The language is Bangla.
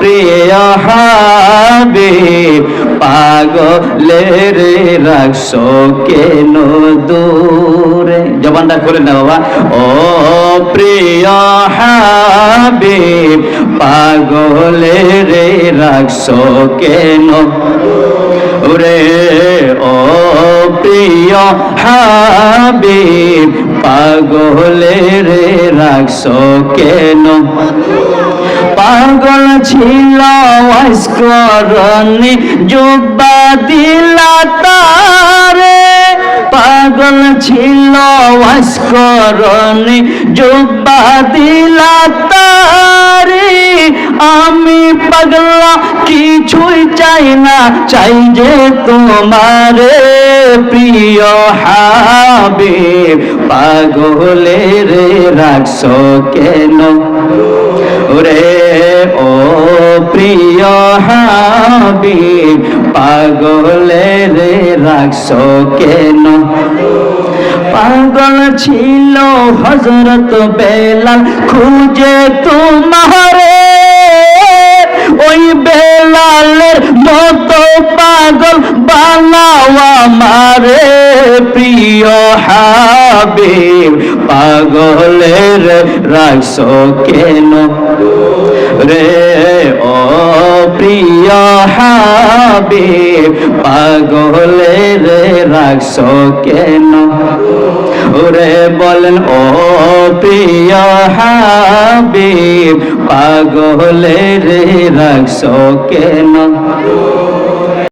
প্রিয় হাবিব, পাগলের রাখছো কেন দূরে? জবানটা খুলে না বাবা। ও প্রিয় হাবিব, পাগলের রাখছো কেন রে ও প্রিয় হাবিব, পাগলের রাখছো কেন? পাগল ছিল অস্করণে জুব্বা দিলা তারে। পাগল ছিল অস্করণে জুব্বা দিলা চাই না, চাই যে তোমারে প্রিয় হাবিব। পাগলের রাখছো কেন? রে ও প্রিয় হাবিব, পাগলের রাখছো কেন? পাগল ছিল হজরত বেলাল, খুঁজে তোমারে ওই বেলালের মতো পাগল বানাও আমারে প্রিয় হাবিব। পাগলের রাখছো কেন রে? ও প্রিয় হাবিব, পাগলের রাখছো কেন ওরে বলেন, ও প্রিয় হাবিব পাগলের রাখছ কেন